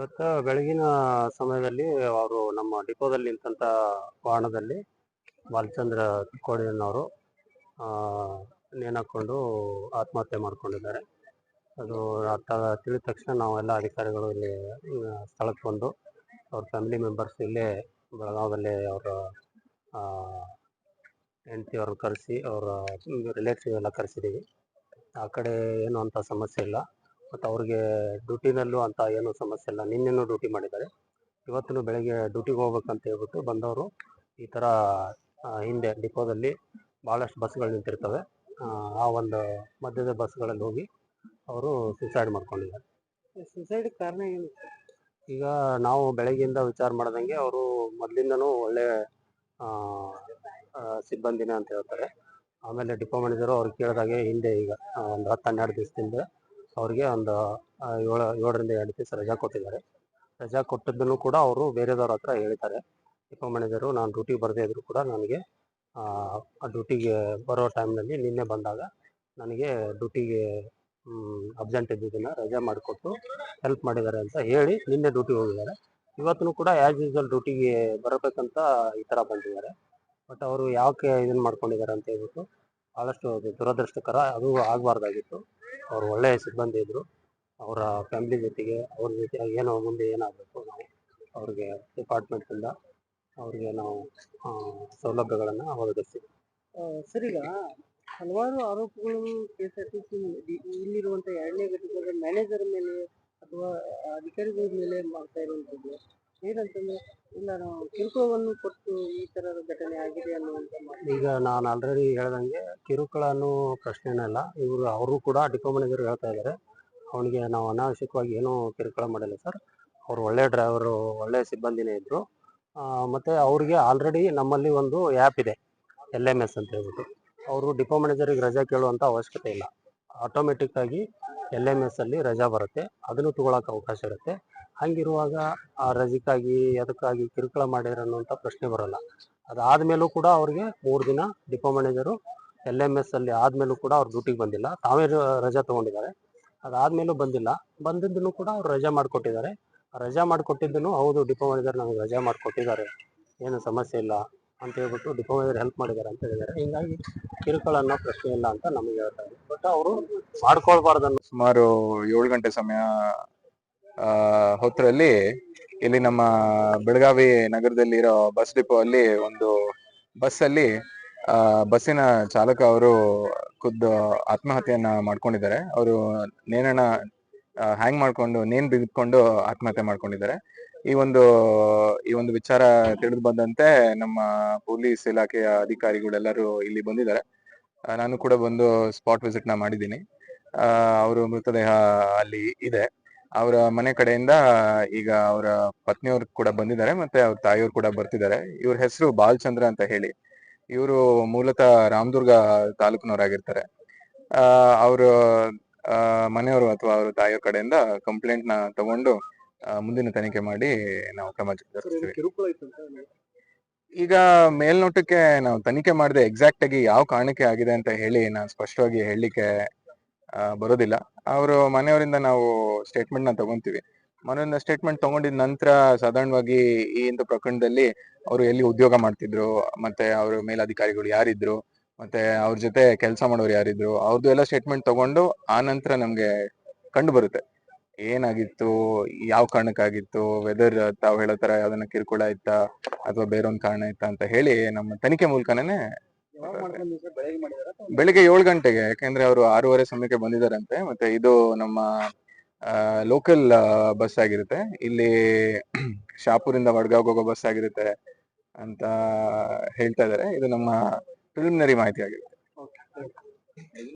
ಇವತ್ತು ಬೆಳಗಿನ ಸಮಯದಲ್ಲಿ ಅವರು ನಮ್ಮ ಡಿಪೋದಲ್ಲಿ ನಿಂತಂಥ ವಾಹನದಲ್ಲಿ ಬಾಲಚಂದ್ರ ಕೋಡಿಯನ್ನವರು ನೇಣಾಕೊಂಡು ಆತ್ಮಹತ್ಯೆ ಮಾಡ್ಕೊಂಡಿದ್ದಾರೆ. ಅದು ತಿಳಿದ ತಕ್ಷಣ ನಾವೆಲ್ಲ ಅಧಿಕಾರಿಗಳು ಇಲ್ಲಿ ಸ್ಥಳಕ್ಕೆ ಬಂದು ಅವ್ರ ಫ್ಯಾಮಿಲಿ ಮೆಂಬರ್ಸ್ ಇಲ್ಲೇ ಬೆಳಗಾವದಲ್ಲಿ ಅವರ ಹೆಂಡತಿಯವ್ರನ್ನ ಕರೆಸಿ ಅವರ ರಿಲೇಟಿವ್ ಎಲ್ಲ ಕರೆಸಿದ್ದೀವಿ. ಆ ಕಡೆ ಏನು ಅಂತ ಸಮಸ್ಯೆ ಇಲ್ಲ. ಮತ್ತು ಅವ್ರಿಗೆ ಡ್ಯೂಟಿನಲ್ಲೂ ಅಂತ ಏನೂ ಸಮಸ್ಯೆ ಇಲ್ಲ. ನಿನ್ನೆನೂ ಡ್ಯೂಟಿ ಮಾಡಿದ್ದಾರೆ. ಇವತ್ತು ಬೆಳಗ್ಗೆ ಡ್ಯೂಟಿಗೆ ಹೋಗ್ಬೇಕಂತ ಹೇಳ್ಬಿಟ್ಟು ಬಂದವರು ಈ ಥರ ಹಿಂದೆ ಡಿಪೋದಲ್ಲಿ ಭಾಳಷ್ಟು ಬಸ್ಗಳು ನಿಂತಿರ್ತವೆ. ಆ, ಒಂದು ಮಧ್ಯದ ಬಸ್ಗಳಲ್ಲಿ ಹೋಗಿ ಅವರು ಸುಸೈಡ್ ಮಾಡ್ಕೊಂಡಿದ್ದಾರೆ. ಸುಸೈಡ್ ಕಾರಣ ಏನು? ಈಗ ನಾವು ಬೆಳಗ್ಗೆಯಿಂದ ವಿಚಾರ ಮಾಡ್ದಂಗೆ ಅವರು ಮೊದಲಿಂದನೂ ಒಳ್ಳೆ ಸಿಬ್ಬಂದಿನೇ ಅಂತ ಹೇಳ್ತಾರೆ. ಆಮೇಲೆ ಡಿಪೋ ಮ್ಯಾನೇಜರು ಅವ್ರಿಗೆ ಕೇಳಿದಾಗೆ ಹಿಂದೆ ಈಗ ಒಂದು ಹತ್ತು ಹನ್ನೆರಡು ದಿವಸದಿಂದ ಅವ್ರಿಗೆ ಒಂದು ಏಳು, ಏಳರಿಂದ ಎರಡು ದಿವಸ ರಜಾ ಕೊಟ್ಟಿದ್ದಾರೆ. ರಜಾ ಕೊಟ್ಟಿದ್ದನ್ನು ಕೂಡ ಅವರು ಬೇರೆದವ್ರ ಹತ್ರ ಹೇಳ್ತಾರೆ. ಡಿಪೋ ಮ್ಯಾನೇಜರು ನಾನು ಡ್ಯೂಟಿಗೆ ಬರದೇ ಇದ್ದರೂ ಕೂಡ ನನಗೆ, ಆ ಡ್ಯೂಟಿಗೆ ಬರೋ ಟೈಮ್ನಲ್ಲಿ ನಿನ್ನೆ ಬಂದಾಗ ನನಗೆ ಡ್ಯೂಟಿಗೆ ಅಬ್ಸೆಂಟ್ ಇದ್ದಿದ್ದನ್ನು ರಜಾ ಮಾಡಿಕೊಟ್ಟು ಹೆಲ್ಪ್ ಮಾಡಿದ್ದಾರೆ ಅಂತ ಹೇಳಿ ನಿನ್ನೆ ಡ್ಯೂಟಿಗೆ ಹೋಗಿದ್ದಾರೆ. ಇವತ್ತೂ ಕೂಡ ಆ್ಯಸ್ ಯೂಸ್ವಲ್ ಡ್ಯೂಟಿಗೆ ಬರಬೇಕಂತ ಈ ಥರ ಬಂದಿದ್ದಾರೆ. ಬಟ್ ಅವರು ಯಾಕೆ ಇದನ್ನು ಮಾಡ್ಕೊಂಡಿದ್ದಾರೆ ಅಂತ ಹೇಳ್ಬಿಟ್ಟು ಭಾಳಷ್ಟು ಅದು ದುರದೃಷ್ಟಕರ ಅದು ಆಗಬಾರ್ದಾಗಿತ್ತು. ಅವ್ರು ಒಳ್ಳೆಯ ಸಿಬ್ಬಂದಿ ಇದ್ದರು ಅವರ ಫ್ಯಾಮಿಲಿ ಜೊತೆಗೆ ಅವ್ರ ಜೊತೆ ಏನೋ ಮುಂದೆ ಏನಾಗಬೇಕು ನಾವು ಅವ್ರಿಗೆ ಡಿಪಾರ್ಟ್ಮೆಂಟಿಂದ ಅವ್ರಿಗೆ ನಾವು ಸೌಲಭ್ಯಗಳನ್ನು ಒದಗಿಸ್ತೀವಿ ಸರಿ ಈಗ ಹಲವಾರು ಆರೋಪಗಳು K S R T C ಇಲ್ಲಿರುವಂಥ ಎರಡನೇ ಘಟಕದ ಮ್ಯಾನೇಜರ್ ಮೇಲೆ ಅಥವಾ ಅಧಿಕಾರಿಗಳ ಮೇಲೆ ಮಾಡ್ತಾ ಇರುವಂಥದ್ದು. ಏನಂತಂದರೆ ಇಲ್ಲ ನಾವು ಕಿರುಕುಳವನ್ನು ಕೊಟ್ಟು ಈ ಥರದ ಘಟನೆ ಆಗಿದೆ ಅನ್ನುವಂಥ. ಈಗ ನಾನು ಆಲ್ರೆಡಿ ಹೇಳ್ದಂಗೆ ಕಿರುಕುಳ ಅನ್ನೋ ಪ್ರಶ್ನೆನೇ ಇಲ್ಲ. ಇವರು ಅವರು ಕೂಡ ಡಿಪೋ ಮ್ಯಾನೇಜರ್ ಹೇಳ್ತಾ ಇದ್ದಾರೆ. ಅವನಿಗೆ ನಾವು ಅನಾವಶ್ಯಕವಾಗಿ ಏನೂ ಕಿರುಕುಳ ಮಾಡಿಲ್ಲ ಸರ್. ಅವರು ಒಳ್ಳೆ ಡ್ರೈವರು, ಒಳ್ಳೆ ಸಿಬ್ಬಂದಿನೇ ಇದ್ದರು ಮತ್ತು ಅವ್ರಿಗೆ ಆಲ್ರೆಡಿ ನಮ್ಮಲ್ಲಿ ಒಂದು ಆ್ಯಪ್ ಇದೆ, ಎಲ್ ಎಂ ಎಸ್ ಅಂತ ಹೇಳ್ಬಿಟ್ಟು. ಅವರು ಡಿಪೋ ಮ್ಯಾನೇಜರಿಗೆ ರಜಾ ಕೇಳುವಂಥ ಅವಶ್ಯಕತೆ ಇಲ್ಲ. ಆಟೋಮೆಟಿಕ್ಕಾಗಿ ಎಲ್ ಎಂ ಎಸ್ ಅಲ್ಲಿ ರಜಾ ಬರುತ್ತೆ. ಅದನ್ನು ತಗೊಳಕ್ಕೆ ಅವಕಾಶ ಇರುತ್ತೆ. ಹಂಗಿರುವಾಗ ಆ ರಜಕ್ಕಾಗಿ, ಅದಕ್ಕಾಗಿ ಕಿರುಕುಳ ಮಾಡಿರೋ ಅನ್ನುವಂಥ ಪ್ರಶ್ನೆ ಅದಾದ ಮೇಲೂ ಕೂಡ ಅವ್ರಿಗೆ ಮೂರು ದಿನ depot manager L M S ಅಲ್ಲಿ ಆದ್ಮೇಲೂ ಕೂಡ ಅವ್ರು ಡ್ಯೂಟಿಗೆ ಬಂದಿಲ್ಲ. ತಾವೇ ರಜಾ ತಗೊಂಡಿದ್ದಾರೆ. ಅದಾದ್ಮೇಲೂ ಬಂದಿಲ್ಲ. ಬಂದಿದ್ದನ್ನು ಕೂಡ ಅವ್ರು ರಜಾ ಮಾಡಿಕೊಟ್ಟಿದ್ದಾರೆ. ರಜಾ ಮಾಡಿಕೊಟ್ಟಿದ್ದನ್ನು ಹೌದು ಡಿಪೋ ಮ್ಯಾನೇಜರ್ ನಮಗೆ ರಜಾ ಮಾಡಿಕೊಟ್ಟಿದ್ದಾರೆ. ಏನು ಸಮಸ್ಯೆ ಇಲ್ಲ ಅಂತ ಹೇಳ್ಬಿಟ್ಟು ಡಿಪೋ ಮ್ಯಾನೇಜರ್ ಹೆಲ್ಪ್ ಮಾಡಿದ್ದಾರೆ ಅಂತ ಹೇಳಿದ್ದಾರೆ. ಹೀಗಾಗಿ ಕಿರುಕುಳ ಅನ್ನೋ ಪ್ರಶ್ನೆ ಇಲ್ಲ ಅಂತ ನಮಗೆ ಹೇಳ್ತಾರೆ ಬಟ್ ಅವರು ಮಾಡ್ಕೊಳ್ಬಾರ್ದನ್ನು ಸುಮಾರು ಏಳು ಗಂಟೆ ಸಮಯ ಹೊತ್ತರಲ್ಲಿ ಇಲ್ಲಿ ನಮ್ಮ ಬೆಳಗಾವಿ ನಗರದಲ್ಲಿರೋ ಬಸ್ ಡಿಪೋ ಅಲ್ಲಿ ಒಂದು ಬಸ್ ಅಲ್ಲಿ ಬಸ್ಸಿನ ಚಾಲಕ ಅವರು ಖುದ್ದು ಆತ್ಮಹತ್ಯೆಯನ್ನ ಮಾಡ್ಕೊಂಡಿದ್ದಾರೆ. ಅವರು ನೇಣನ ಹ್ಯಾಂಗ್ ಮಾಡ್ಕೊಂಡು ನೇನ್ ಬಿಗಿದ್ಕೊಂಡು ಆತ್ಮಹತ್ಯೆ ಮಾಡ್ಕೊಂಡಿದ್ದಾರೆ. ಈ ಒಂದು ಈ ಒಂದು ವಿಚಾರ ತಿಳಿದು ಬಂದಂತೆ ನಮ್ಮ ಪೊಲೀಸ್ ಇಲಾಖೆಯ ಅಧಿಕಾರಿಗಳೆಲ್ಲರೂ ಇಲ್ಲಿ ಬಂದಿದ್ದಾರೆ. ನಾನು ಕೂಡ ಬಂದು ಸ್ಪಾಟ್ ವಿಸಿಟ್ನ ಮಾಡಿದ್ದೀನಿ. ಅವರು ಮೃತದೇಹ ಅಲ್ಲಿ ಇದೆ. ಅವರ ಮನೆ ಕಡೆಯಿಂದ ಈಗ ಅವರ ಪತ್ನಿಯವರು ಕೂಡ ಬಂದಿದ್ದಾರೆ. ಮತ್ತೆ ಅವ್ರ ತಾಯಿಯವರು ಕೂಡ ಬರ್ತಿದ್ದಾರೆ. ಇವ್ರ ಹೆಸರು ಬಾಲಚಂದ್ರ ಅಂತ ಹೇಳಿ. ಇವರು ಮೂಲತಃ ರಾಮದುರ್ಗ ತಾಲೂಕಿನವರಾಗಿರ್ತಾರೆ. ಅವರು ಮನೆಯವರು ಅಥವಾ ಅವ್ರ ತಾಯಿಯವ್ರ ಕಡೆಯಿಂದ ಕಂಪ್ಲೇಂಟ್ನ ತಗೊಂಡು ಮುಂದಿನ ತನಿಖೆ ಮಾಡಿ ನಾವು ಕ್ರಮ ಜರುಗಿಸ್ತೀವಿ ಈಗ ಮೇಲ್ನೋಟಕ್ಕೆ ನಾವು ತನಿಖೆ ಮಾಡದೆ ಎಕ್ಸಾಕ್ಟ್ ಆಗಿ ಯಾವ ಕಾರಣಕ್ಕೆ ಆಗಿದೆ ಅಂತ ಹೇಳಿ ನಾನು ಸ್ಪಷ್ಟವಾಗಿ ಹೇಳಲಿಕ್ಕೆ ಬರೋದಿಲ್ಲ. ಅವರು ಮನೆಯವರಿಂದ ನಾವು ಸ್ಟೇಟ್ಮೆಂಟ್ನ ತಗೊಂತೀವಿ. ಮನೆಯಿಂದ ಸ್ಟೇಟ್ಮೆಂಟ್ ತಗೊಂಡಿದ ನಂತರ ಸಾಧಾರಣವಾಗಿ ಈ ಒಂದು ಪ್ರಕರಣದಲ್ಲಿ ಅವರು ಎಲ್ಲಿ ಉದ್ಯೋಗ ಮಾಡ್ತಿದ್ರು ಮತ್ತೆ ಅವ್ರ ಮೇಲಧಿಕಾರಿಗಳು ಯಾರಿದ್ರು ಮತ್ತೆ ಅವ್ರ ಜೊತೆ ಕೆಲಸ ಮಾಡೋರು ಯಾರಿದ್ರು ಅವ್ರದ್ದು ಎಲ್ಲ ಸ್ಟೇಟ್ಮೆಂಟ್ ತಗೊಂಡು ಆ ನಂತರ ನಮ್ಗೆ ಕಂಡು ಬರುತ್ತೆ. ಏನಾಗಿತ್ತು ಯಾವ ಕಾರಣಕ್ಕಾಗಿತ್ತು ವೆದರ್ ತಾವು ಹೇಳೋ ತರ ಯಾವ್ದನ್ನ ಕಿರುಕುಳ ಇತ್ತ ಅಥವಾ ಬೇರೊಂದ್ ಕಾರಣ ಇತ್ತ ಅಂತ ಹೇಳಿ ನಮ್ಮ ತನಿಖೆ ಮೂಲಕನೇ ಬೆಳಗ್ಗೆ ಬೆಳಿಗ್ಗೆ ಏಳು ಗಂಟೆಗೆ ಯಾಕೆಂದ್ರೆ ಅವರು ಆರೂವರೆ ಸಮಯಕ್ಕೆ ಬಂದಿದ್ದಾರಂತೆ ಮತ್ತೆ ಇದು ನಮ್ಮ ಲೋಕಲ್ ಬಸ್ ಆಗಿರುತ್ತೆ. ಇಲ್ಲಿ ಶಾಪುರಿಂದ ವಡ್ಗಾವ್ ಹೋಗೋ ಬಸ್ ಆಗಿರುತ್ತೆ ಅಂತ ಹೇಳ್ತಾ ಇದ್ದಾರೆ ಇದು ನಮ್ಮ ಪ್ರಿಲಿಮಿನರಿ ಮಾಹಿತಿ ಆಗಿದೆ.